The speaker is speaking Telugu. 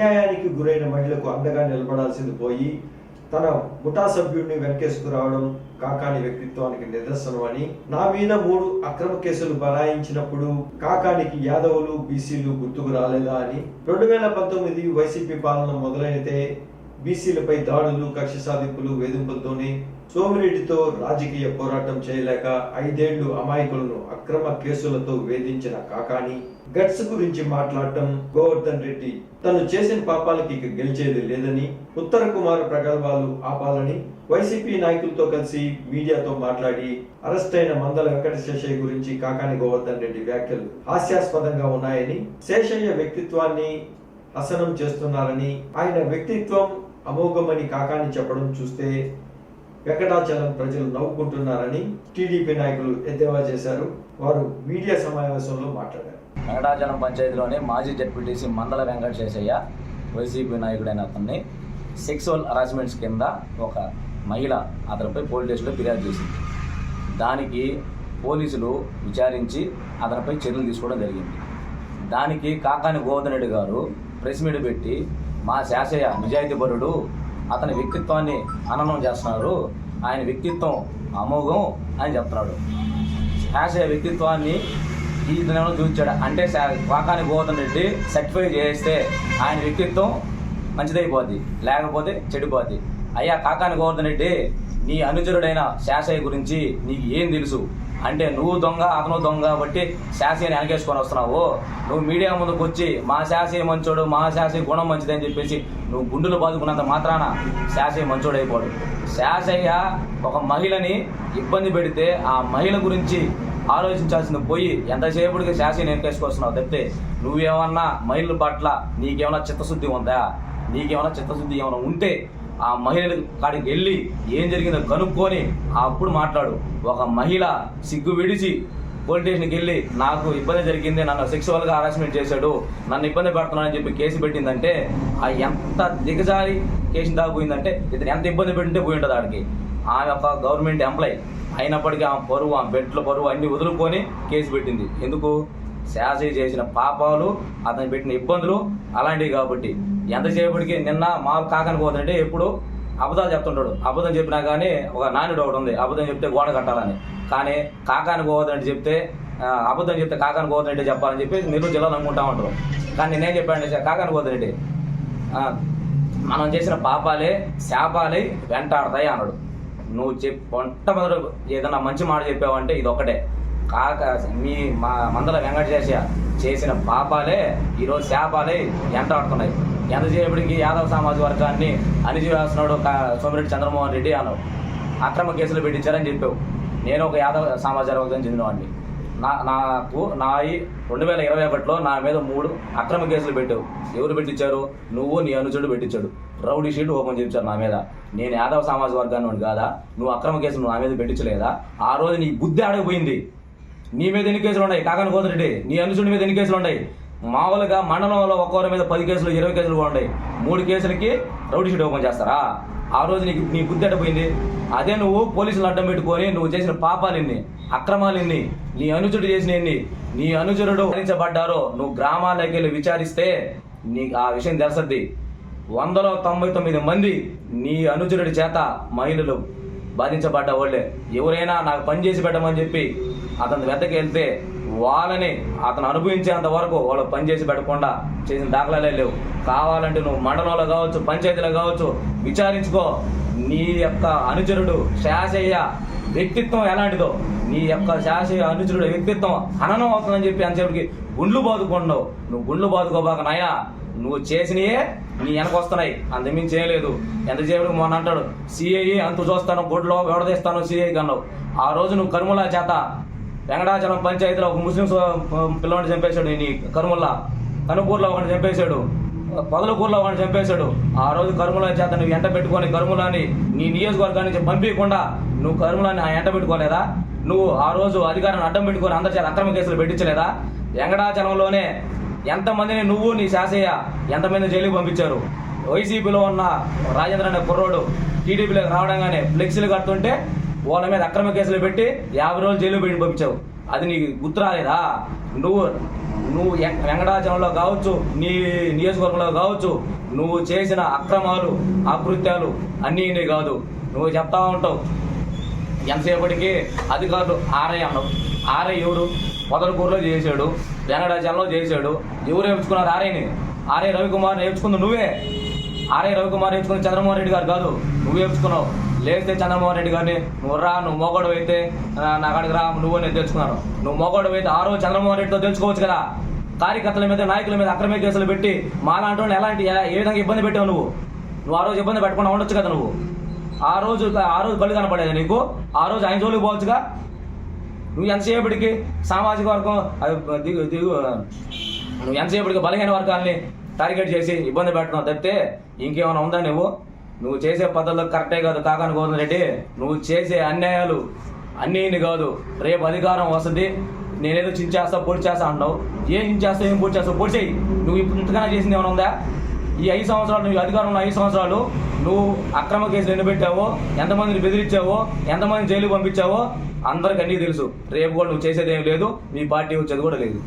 అన్యాయానికి గురైన మహిళకు అండగా నిలబడాల్సింది పోయి తన ముఠా సభ్యుడిని వెనకేసుకురావడం కాకాని వ్యక్తిత్వానికి నిదర్శనం అని. నా మీద మూడు అక్రమ కేసులు బనాయించినప్పుడు కాకానికి యాదవులు బీసీలు గుర్తుకు రాలేదా అని. రెండు వేల పంతొమ్మిది వైసీపీ పాలన మొదలైతే బీసీలపై దాడులు కక్ష సాధింపులు వేధింపులతోనే సోమిరెడ్డితో రాజకీయ పోరాటం చేయలేక ఐదేళ్ళు అమాయకులను అక్రమ కేసులతో వేధించిన కాకాని గట్స్ గురించి మాట్లాడటం గోవర్ధన్ రెడ్డి తను చేసిన పాపాలకి ఇక గెలిచేది లేదని ఉత్తర కుమార్ ప్రగల్భాలు ఆపాలని వైసీపీ నాయకులతో కలిసి మీడియాతో మాట్లాడి అరెస్ట్ అయిన మందల వెంకట శేషయ్య గురించి కాకాని గోవర్ధన్ రెడ్డి వ్యాఖ్యలు హాస్యాస్పదంగా ఉన్నాయని శేషయ్య వ్యక్తిత్వాన్ని హసనం చేస్తున్నారని ఆయన వ్యక్తిత్వం అమోఘమని కాకాని చెప్పడం చూస్తే వెంకటాచలం ప్రజలు నవ్వుకుంటున్నారని టీడీపీ నాయకులు ఎద్దేవా చేశారు. వారు మీడియా సమావేశంలో మాట్లాడారు. వెంకటాచలం పంచాయతీలోని మాజీ జడ్పీటీసీ మందల వెంకట శేషయ్య వైసీపీ నాయకుడైన అతన్ని సెక్సువల్ హరాస్మెంట్స్ కింద ఒక మహిళ అతనిపై పోలీస్ స్టేషన్లో ఫిర్యాదు చేసింది. దానికి పోలీసులు విచారించి అతనిపై చర్యలు తీసుకోవడం జరిగింది. దానికి కాకాని గోవర్ధన్ రెడ్డి గారు ప్రెస్ మీట్ పెట్టి మా శాసయ్య నిజాయితీపరుడు అతని వ్యక్తిత్వాన్ని అననం చేస్తున్నారు. ఆయన వ్యక్తిత్వం అమోఘం అని చెప్తున్నాడు. శాసయ్య వ్యక్తిత్వాన్ని ఈ దినంలో చూపించాడు. అంటే శా- గోవర్ధన్ రెడ్డి సర్టిఫై చేస్తే ఆయన వ్యక్తిత్వం మంచిదైపోద్ది. లేకపోతే చెడిపోద్ది. అయ్యా కాకాని గోవర్ధన్ రెడ్డి నీ అనుచరుడైన శాసయ్య గురించి నీకు ఏం తెలుసు? అంటే నువ్వు దొంగ అతను దొంగ కాబట్టి శాసయ్యని వెనకేసుకొని వస్తున్నావు. నువ్వు మీడియా ముందుకు వచ్చి మా శాసయ్య మంచోడు మా శాసయ్య గుణం మంచిదని చెప్పేసి నువ్వు గుండెలు బాదుకున్నంత మాత్రాన శాసయ్య మంచోడు అయిపోడు శాసయ్య ఒక మహిళని ఇబ్బంది పెడితే ఆ మహిళ గురించి ఆలోచించాల్సింది పోయి ఎంతసేపటికి శాసయ్య వెనకేసుకొస్తున్నావు తప్పితే నువ్వేమన్నా మహిళల పట్ల నీకేమైనా చిత్తశుద్ధి ఉందా? నీకేమైనా చిత్తశుద్ధి ఏమైనా ఉంటే ఆ మహిళ కాడికి వెళ్ళి ఏం జరిగిందో కనుక్కొని అప్పుడు మాట్లాడు. ఒక మహిళ సిగ్గు విడిచి పోలీస్ స్టేషన్కి వెళ్ళి నాకు ఇబ్బంది జరిగింది నన్ను సెక్సువల్గా హరాస్మెంట్ చేశాడు నన్ను ఇబ్బంది పెడుతున్నానని చెప్పి కేసు పెట్టిందంటే ఆ ఎంత దిగజారి కేసు దాకా పోయిందంటే ఇతను ఎంత ఇబ్బంది పెట్టింటే పోయి ఉంటుంది ఆడికి. ఆమె ఒక గవర్నమెంట్ ఎంప్లాయీ అయినప్పటికీ ఆ పరువు ఆ బెడ్ల పరువు అన్ని వదులుకొని కేసు పెట్టింది. ఎందుకు? శాసి చేసిన పాపాలు అతను పెట్టిన ఇబ్బందులు అలాంటివి కాబట్టి. ఎంతసేపటికి నిన్న మా కాకని పోతుంటే ఎప్పుడు అబద్ధాలు చెప్తుంటాడు. అబద్ధం చెప్పినా కానీ ఒక నానుడు ఒకటి ఉంది. అబద్ధం చెప్తే గోడ కట్టాలని. కానీ కాకాని పోవద్దంటే చెప్తే అబద్ధం చెప్తే కాకాని పోవద్దంటే చెప్పాలని చెప్పి నెల్లూరు జిల్లాలో అనుకుంటా ఉంటారు. కానీ నేనేం చెప్పాను కాకాని పోతుంటే మనం చేసిన పాపాలే శాపాలే వెంటాడతాయి అన్నాడు. నువ్వు చెప్ మొట్టమొదటి ఏదైనా మంచి మాట చెప్పావంటే ఇది ఒకటే కాక మీ మా మందల వెంకటేశ చేసిన పాపాలే ఈరోజు శాపాలే వెంటాడుతున్నాయి ఎంతసేపటికి యాదవ సమాజ వర్గాన్ని అణిచివేస్తున్నాడు సోమిరెడ్డి చంద్రమోహన్ రెడ్డి అన్నావు. అక్రమ కేసులు పెట్టించారని చెప్పావు. నేను ఒక యాదవ సమాజ వర్గం చెందినవాడిని. నా నాకు నా ఈ రెండు వేల ఇరవై ఒకటిలో నా మీద మూడు అక్రమ కేసులు పెట్టావు. ఎవరు పెట్టించారు? నువ్వు నీ అనుచరుడు పెట్టించాడు. రౌడీ షీట్ ఓపెన్ చేయించారు నా మీద. నేను యాదవ సమాజ వర్గాన్ని కాదా? నువ్వు అక్రమ కేసులు నా మీద పెట్టించలేదా? ఆ రోజు నీ బుద్ధి ఆడకపోయింది. నీ మీద ఎన్ని కేసులు ఉన్నాయి? కాకని కోదరెడ్డి నీ అనుచరుడి మీద ఎన్ని కేసులు ఉన్నాయి? మామూలుగా మండలంలో ఒక్కొక్కరి మీద పది కేసులు ఇరవై కేసులు కూడా ఉన్నాయి. మూడు కేసులకి రౌడీ షీట్ ఓపెన్ చేస్తారా? ఆ రోజు నీకు నీ బుద్ధి అడ్డపోయింది అదే నువ్వు పోలీసులు అడ్డం పెట్టుకొని నువ్వు చేసిన పాపాలు ఎన్ని? నీ అనుచరుడు చేసిన ఎన్ని? నీ అనుచరుడు హరించబడ్డారో నువ్వు గ్రామాలకి వెళ్ళి విచారిస్తే నీకు ఆ విషయం తెలుసద్ది. వందలో తొంభై తొమ్మిది మంది నీ అనుచరుడి చేత మహిళలు బాధించబడ్డ వాళ్ళే. ఎవరైనా నాకు పని చేసి పెట్టమని చెప్పి అతని వెద్దకి వెళ్తే వాళ్ళని అతను అనుభవించేంత వరకు వాళ్ళు పని చేసి పెట్టకుండా చేసిన దాఖలాలే లేవు. కావాలంటే నువ్వు మండలంలో కావచ్చు పంచాయతీలో కావచ్చు విచారించుకో. నీ యొక్క అనుచరుడు శాసయ్య వ్యక్తిత్వం ఎలాంటిదో నీ యొక్క శాసయ్య అనుచరుడు వ్యక్తిత్వం హననం అవుతుందని చెప్పి అంతసేపటికి గుండ్లు బాదుకున్నావు నువ్వు గుండ్లు బాదుకోబాక నయా నువ్వు చేసినయే నీ వెనక వస్తున్నాయి అంతమించి చేయలేదు ఎంతసేపు మొన్న అంటాడు సిఐ అంత చూస్తాను గుడ్లో విడదీస్తాను సిఐ కన్నావు. ఆ రోజు నువ్వు కర్ములా చేత వెంకటాచలం పంచాయతీలో ఒక ముస్లిం పిల్లవాడిని చంపేశాడు. నీ కర్ముల్లా. కనుపూర్లో ఒకటి చంపేశాడు. పొదలకూరులో ఒకటి చంపేశాడు. ఆ రోజు కరుముల చేత నువ్వు ఎంట పెట్టుకొని కర్ములాని నీ నియోజకవర్గాన్ని పంపించకుండా నువ్వు కరుములని ఆ ఎంట పెట్టుకోలేదా? నువ్వు ఆ రోజు అధికారాన్ని అడ్డం పెట్టుకొని అందరి చేత అక్రమ కేసులు పెట్టించలేదా? వెంకటాచలంలోనే ఎంతమందిని నువ్వు నీ శాసయ్య ఎంతమంది జైలుకి పంపించారు? వైసీపీలో ఉన్న రాజేంద్ర అనే కుర్రోడు టీడీపీలోకి రావడంగానే ఫ్లెక్సీలు కడుతుంటే వాళ్ళ మీద అక్రమ కేసులు పెట్టి యాభై రోజులు జైలు పెట్టి పంపించావు. అది నీకు గుర్తు రాలేదా? నువ్వు నువ్వు వెంకటాచలంలో కావచ్చు నీ నియోజకవర్గంలో కావచ్చు నువ్వు చేసిన అక్రమాలు అకృత్యాలు అన్నీ నీ కాదు. నువ్వు చెప్తా ఉంటావు. ఎంతసేపటికి అధికారులు ఆర్ఐ అన్నావు. ఆర్ఐ ఎవరు పొదలకూరులో చేశాడు వెంకటాచలంలో చేశాడు. ఎవరు నేర్చుకున్నారు ఆర్ఐని? ఆర్ఐ రవికుమార్ నేర్చుకుంది నువ్వే. ఆర్ఐ రవికుమార్ నేర్చుకుంది చంద్రమోహన్ రెడ్డి గారు కాదు. నువ్వు నేర్చుకున్నావు. లేస్తే చంద్రమోహన్ రెడ్డి గారిని నువ్వు నువ్వు మోగడు అయితే నా కాడికి రా నువ్వు నేను తెలుసుకున్నాను నువ్వు మోగోడు అయితే ఆ రోజు చంద్రమోహన్ రెడ్డితో తెలుసుకోవచ్చు కదా. కార్యకర్తల మీద నాయకుల మీద అక్రమ కేసులు పెట్టి మాలాంటి ఎలాంటి ఏ విధంగా ఇబ్బంది పెట్టావు నువ్వు? నువ్వు ఆ రోజు ఇబ్బంది పెట్టకుండా ఉండొచ్చు కదా నువ్వు? ఆ రోజు ఆ రోజు బలి కనపడేది నీకు? ఆ రోజు ఆయన జోలికి పోవచ్చుగా? నువ్వు ఎంతసేపటికి సామాజిక వర్గం అది దిగు దిగు నువ్వు ఎంతసేపటికి బలహీన వర్గాల్ని టార్గెట్ చేసి ఇబ్బంది పెట్టడం తప్పితే ఇంకేమైనా ఉందా నువ్వు? నువ్వు చేసే పద్ధతులు కరెక్టే కాదు. కాకాని గోవింద రెడ్డి నువ్వు చేసే అన్యాయాలు అన్నీ కాదు. రేపు అధికారం వస్తుంది. నేనేదో చించేస్తా పొడి చేస్తా అంటావు. ఏం చించేస్తా ఏం పొడి చేస్తావు పొడి చేయి నువ్వు ఇప్పుడు ఇంతకన్నా చేసింది ఏమైనా ఉందా? ఈ ఐదు సంవత్సరాలు నువ్వు అధికారంలో ఐదు సంవత్సరాలు నువ్వు అక్రమ కేసులు ఎన్ని పెట్టావో ఎంతమందిని బెదిరించావో ఎంతమందిని జైలు పంపించావో అందరికీ అన్నీ తెలుసు. రేపు కూడా నువ్వు చేసేది ఏం లేదు. మీ పార్టీ వచ్చేది కూడా లేదు.